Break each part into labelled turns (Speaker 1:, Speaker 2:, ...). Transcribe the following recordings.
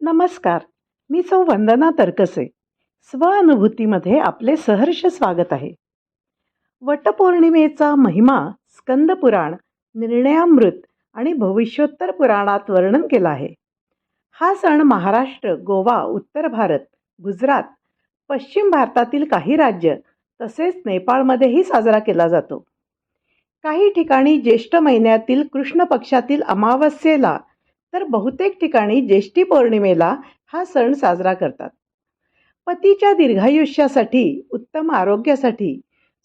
Speaker 1: नमस्कार मी सौ वंदना स्व अनुभूतीमध्ये आपले सहर्ष स्वागत आहे. वटपौर्णिमेचा महिमा स्कंद पुराण निर्णयामृत आणि भविष्योत्तर पुराणात वर्णन केला आहे. हा सण महाराष्ट्र गोवा उत्तर भारत गुजरात पश्चिम भारतातील काही राज्य तसेच नेपाळमध्येही साजरा केला जातो. काही ठिकाणी ज्येष्ठ महिन्यातील कृष्ण पक्षातील अमावस्येला तर बहुतेक ठिकाणी ज्येष्ठी पौर्णिमेला हा सण साजरा करतात. पतीच्या दीर्घायुष्यासाठी उत्तम आरोग्यासाठी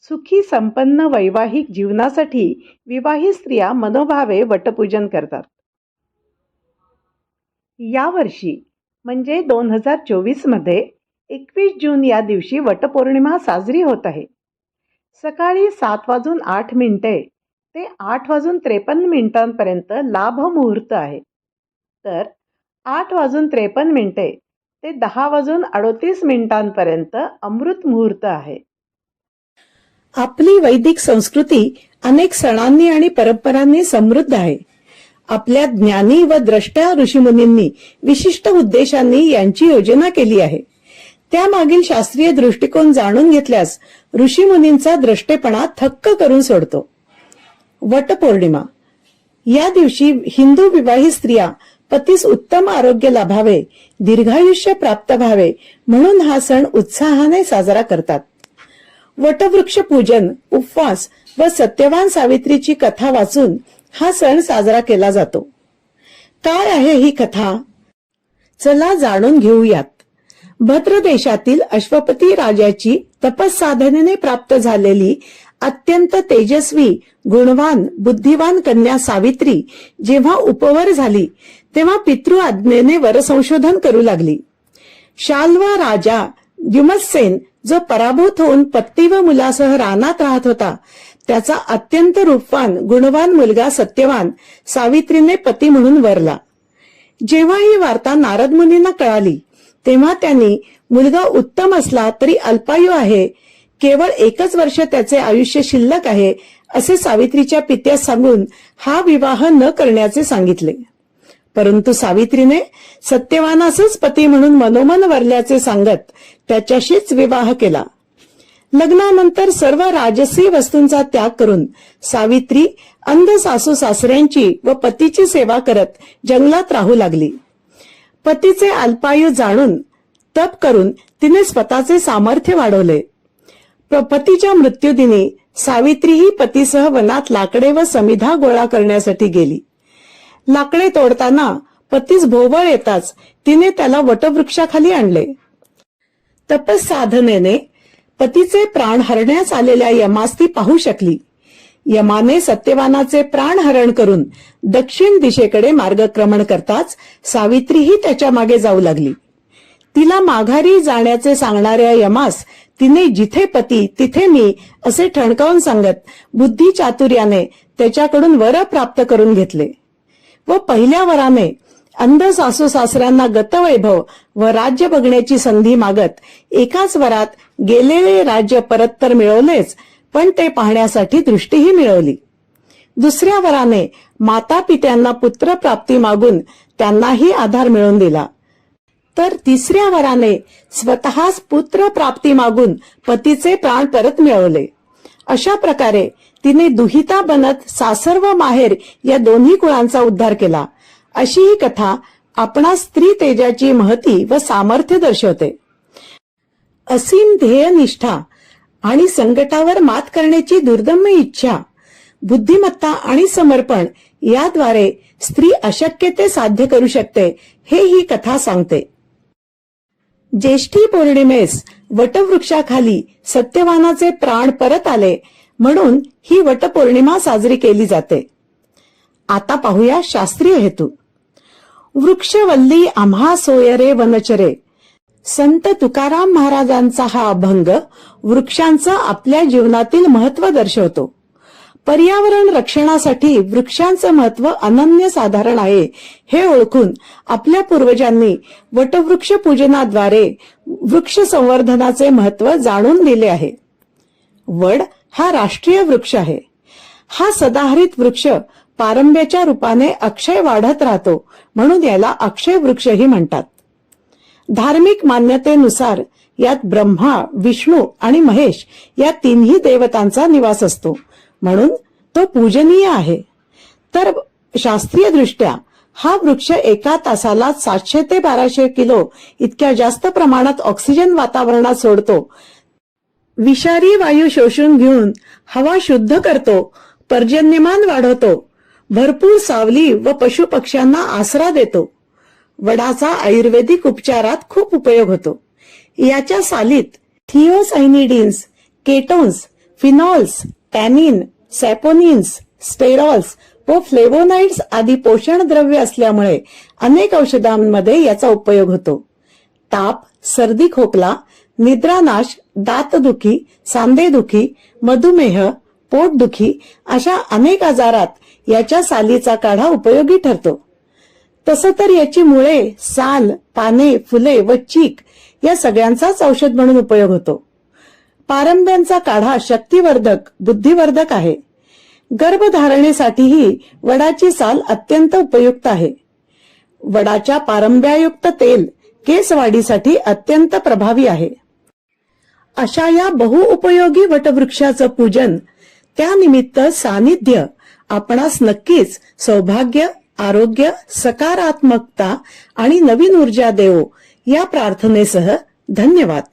Speaker 1: सुखी संपन्न वैवाहिक जीवनासाठी विवाहित स्त्रिया मनोभावे वटपूजन करतात. यावर्षी म्हणजे दोन हजार चोवीसमध्ये एकवीस जून या दिवशी वटपौर्णिमा साजरी होत आहे. सकाळी सात वाजून आठ मिनिटे ते आठ वाजून त्रेपन्न मिनिटांपर्यंत लाभ मुहूर्त आहे. तर आठ वाजून त्रेपन्न मिनिटे ते दहा वाजून अडोतीस मिनिटांपर्यंत अमृत मुहूर्त आहे. आपली वैदिक संस्कृती अनेक सणांनी आणि परंपरांनी समृद्ध आहे. आपल्या ज्ञानी व द्रष्ट्या ऋषीमुनींनी विशिष्ट उद्देशांनी यांची योजना केली आहे. त्यामागील शास्त्रीय दृष्टिकोन जाणून घेतल्यास ऋषीमुनींचा द्रष्टेपणा थक्क करून सोडतो. वटपौर्णिमा. या दिवशी हिंदू विवाहित स्त्रिया पतीस उत्तम आरोग्य लाभावे दीर्घायुष्य प्राप्त व्हावे म्हणून हा सण उत्साहाने साजरा करतात. वटवृक्ष पूजन उपवास व सत्यवान सावित्रीची कथा वाचून हा सण साजरा केला जातो. काय आहे ही कथा? चला जाणून घेऊयात. भद्र देशातील अश्वपती राजाची तपसाधनेने प्राप्त झालेली अत्यंत तेजस्वी गुणवान बुद्धिवान कन्या सावित्री जेव्हा उपवर झाली तेव्हा पितृ आज्ञेने वरसंशोधन करू लागली. शाल्वा राजा द्युमसेन जो पराभूत होऊन पत्ती व मुलासह रानात राहत होता त्याचा अत्यंत रूपवान गुणवान मुलगा सत्यवान सावित्रीने पती म्हणून वरला. जेव्हा ही वार्ता नारद मुनींना कळाली तेव्हा त्यांनी मुलगा उत्तम असला तरी अल्पायू आहे केवळ एकच वर्ष त्याचे आयुष्य शिल्लक आहे असे सावित्रीच्या पित्यास सांगून हा विवाह न करण्याचे सांगितले. परंतु सावित्रीने सत्यवानासच पती म्हणून मनोमन वरल्याचे सांगत त्याच्याशीच विवाह केला. लग्नानंतर सर्व राजसी वस्तूंचा त्याग करून सावित्री अंध सासू सासऱ्यांची व पतीची सेवा करत जंगलात राहू लागली. पतीचे अल्पायू जाणून तप करून तिने स्वतःचे सामर्थ्य वाढवले. पतीच्या मृत्यूदिनी सावित्रीही पतीसह वनात लाकडे व समिधा गोळा करण्यासाठी गेली. लाकडे तोडताना पतीस भोवळ येताच तिने त्याला वटवृक्षाखाली आणले. तपस साधनेने पतीचे प्राण हरण्यास आलेल्या यमास ती पाहू शकली. यमाने सत्यवानाचे प्राण हरण करून दक्षिण दिशेकडे मार्गक्रमण करताच सावित्रीही त्याच्यामागे जाऊ लागली. तिला माघारी जाण्याचे सांगणाऱ्या यमास तिने जिथे पती तिथे मी असे ठणकावून सांगत बुद्धी चातुर्याने त्याच्याकडून वर प्राप्त करून घेतले. व पहिल्या वराने अंध सासू सासऱ्यांना गतवैभव व राज्य बघण्याची संधी मागत एकाच वरात गेलेले राज्य परत तर मिळवलेच पण ते पाहण्यासाठी दृष्टीही मिळवली. दुसऱ्या वराने माता पित्यांना पुत्र प्राप्ती मागून त्यांनाही आधार मिळवून दिला. तर तिसऱ्या वराने स्वतःच पुत्र प्राप्ती मागून पतीचे प्राण परत मिळवले. अशा प्रकारे तिने दुहिता बनत सासर व माहेर या दोन्ही कुळांचा उद्धार केला. अशी ही कथा आपणा स्त्री तेजाची महती व सामर्थ्य दर्शवते. असीम ध्येयनिष्ठा आणि संकटावर मात करण्याची दुर्दम्य इच्छा बुद्धिमत्ता आणि समर्पण याद्वारे स्त्री अशक्य ते साध्य करू शकते हे ही कथा सांगते. ज्येष्ठी पौर्णिमेस वटवृक्षाखाली सत्यवानाचे प्राण परत आले म्हणून ही वटपौर्णिमा साजरी केली जाते. आता पाहूया शास्त्रीय हेतू. वृक्षवल्ली आम्हा सोयरे वनचरे. संत तुकाराम महाराजांचा हा अभंग वृक्षांचं आपल्या जीवनातील महत्त्व दर्शवतो. पर्यावरण रक्षणासाठी वृक्षांचं महत्त्व अनन्य साधारण आहे. हे ओळखून आपल्या पूर्वजांनी वटवृक्ष पूजनाद्वारे वृक्ष संवर्धनाचे महत्त्व जाणून दिले आहे. वड हा राष्ट्रीय वृक्ष आहे. हा सदाहरित वृक्ष पारंब्याच्या रूपाने अक्षय वाढत राहतो म्हणून याला अक्षय वृक्षही म्हणतात. धार्मिक मान्यतेनुसार यात ब्रह्मा विष्णू आणि महेश या तिन्ही देवतांचा निवास असतो. म्हणून तो पूजनीय आहे. तर शास्त्रीय दृष्ट्या हा वृक्ष एका तासाला सातशे ते बाराशे किलो इतक्या जास्त प्रमाणात ऑक्सिजन वातावरणात सोडतो. विषारी वायू शोषून घेऊन हवा शुद्ध करतो पर्जन्यमान वाढवतो भरपूर सावली व पशु पक्ष्यांना आसरा देतो. वडाचा आयुर्वेदिक उपचारात खूप उपयोग होतो. याच्या सालीत थिओसायनिडीन्स ketones phenols tannin saponins sterols व फ्लेवोनाइड्स आदी पोषण द्रव्य असल्यामुळे अनेक औषधांमध्ये याचा उपयोग होतो. ताप सर्दी खोकला निद्रानाश दातदुखी सांधेदुखी मधुमेह पोटदुखी अशा अनेक आजारात याच्या सालीचा काढा उपयोगी ठरतो. तसं तर याची मुळे साल पाने फुले व चीक या सगळ्यांचाच औषध म्हणून उपयोग होतो. पारंब्यांचा काढा शक्तिवर्धक बुद्धिवर्धक आहे. गर्भधारणेसाठीही वडाची साल अत्यंत उपयुक्त आहे. वडाच्या पारंब्यायुक्त तेल केस वाढीसाठी अत्यंत प्रभावी आहे. अशा या बहुउपयोगी वटवृक्षाचं पूजन त्यानिमित्त सानिध्य आपणास नक्कीच सौभाग्य आरोग्य सकारात्मकता आणि नवीन ऊर्जा देवो या प्रार्थनेसह धन्यवाद.